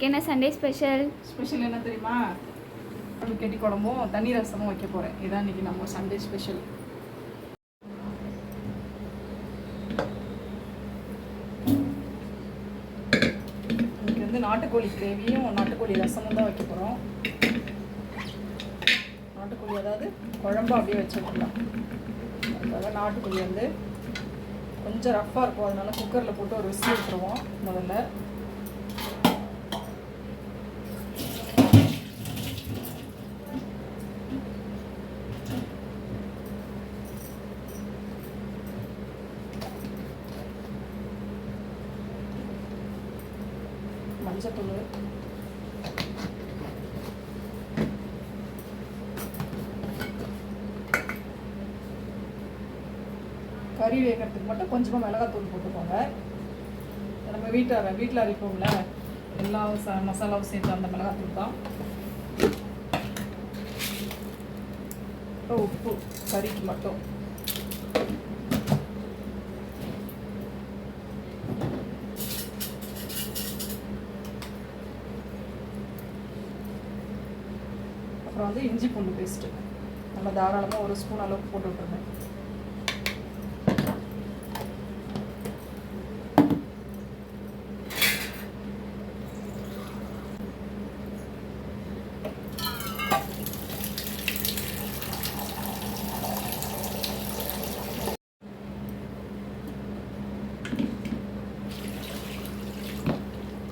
இன்னைக்கு என்ன Sunday special special என்ன தெரியுமா? கெட்டி குழம்பும் தண்ணி ரசமும் வைக்க போகிறேன் இதான் இன்னைக்கு நம்ம சண்டே ஸ்பெஷல் இன்னைக்கு வந்து நாட்டுக்கோழி கிரேவியும் நாட்டுக்கோழி ரசமும் தான் வைக்க போகிறோம் நாட்டுக்கோழி அதாவது குழம்பு அப்படியே வச்சுக்கலாம் அதுக்காக நாட்டுக்கோழி வந்து கொஞ்சம் ரஃப்பாக இருக்கும். அதனால குக்கரில் போட்டு ஒரு விசில் விட்டுருவோம் முதல்ல. மஞ்சத்தூள் கறி வேகிறதுக்கு மட்டும் கொஞ்சமாக மிளகாத்தூள் போட்டுக்கோங்க. நம்ம வீட்டில் வீட்டில் அரைப்போம்ல எல்லா ச மசாலாவும் சேர்த்து அந்த மிளகாத்தூள் தான். உப்பு கறிக்கு மட்டும். அப்புறம் வந்து இஞ்சி பூண்டு பேஸ்ட்டு நம்ம தாராளமாக ஒரு ஸ்பூன் அளவுக்கு போட்டு விட்ருங்க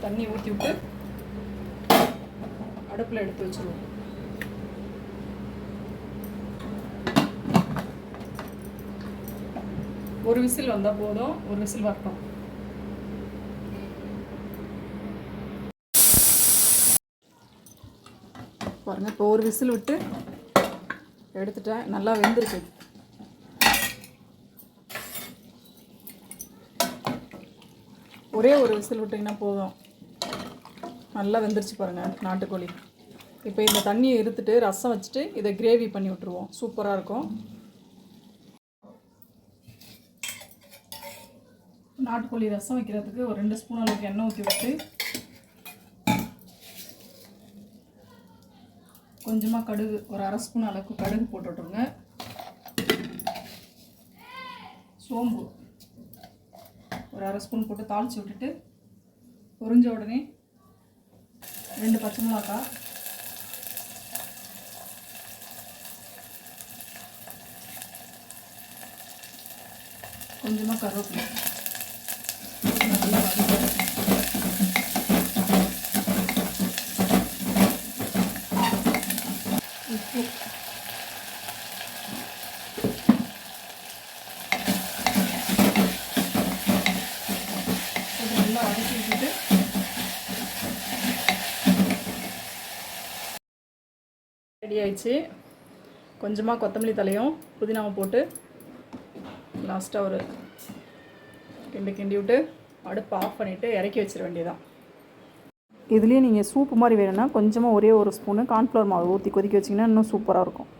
தண்ணி ஊற்றி விட்டு அடுப்பில் எடுத்து வச்சுருவோம். ஒரு விசில் வந்தால் போதும் ஒரு விசில் வரட்டும். பாருங்கள் இப்போ ஒரு விசில் விட்டு எடுத்துட்டேன் நல்லா வெந்திருக்கு. ஒரே ஒரு விசில் விட்டிங்கன்னா போதும். நல்லா வெந்துருச்சு பாருங்கள் நாட்டுக்கோழி. இப்போ இந்த தண்ணியை இருத்துட்டு ரசம் வச்சுட்டு இதை கிரேவி பண்ணி விட்ருவோம் சூப்பராக இருக்கும். நாட்டுக்கோழி ரசம் வைக்கிறதுக்கு ஒரு ரெண்டு ஸ்பூன் அளவுக்கு எண்ணெய் ஊற்றி விட்டு கொஞ்சமாக கடுகு ஒரு அரை ஸ்பூன் அளவுக்கு கடுகு போட்டு விட்ருங்க சோம்பு ஒரு அரை ஸ்பூன் போட்டு தாளித்து விட்டுட்டு பொரிஞ்ச உடனே ரெண்டு பச்சை மிளகாய் கொஞ்சமாக கருவேப்பிலை. உப்பு நல்லா வதக்கி விட்டுட்டு ரெடி ஆயிடுச்சு. கொஞ்சமாக கொத்தமல்லி தலையும் புதினாவும் போட்டு லாஸ்ட்டாக ஒரு கிண்டி கிண்டி விட்டு அடுப்பை ஆஃப் பண்ணிவிட்டு இறக்கி வச்சிட வேண்டியதான் இதுலேயே நீங்கள் சூப்பு மாதிரி வேணும்னா கொஞ்சமாக ஒரே ஒரு ஸ்பூனு கார்ன்ஃப்ளவர் மாவு ஊற்றி கொதிக்க வச்சிங்கன்னா இன்னும் சூப்பராக இருக்கும்.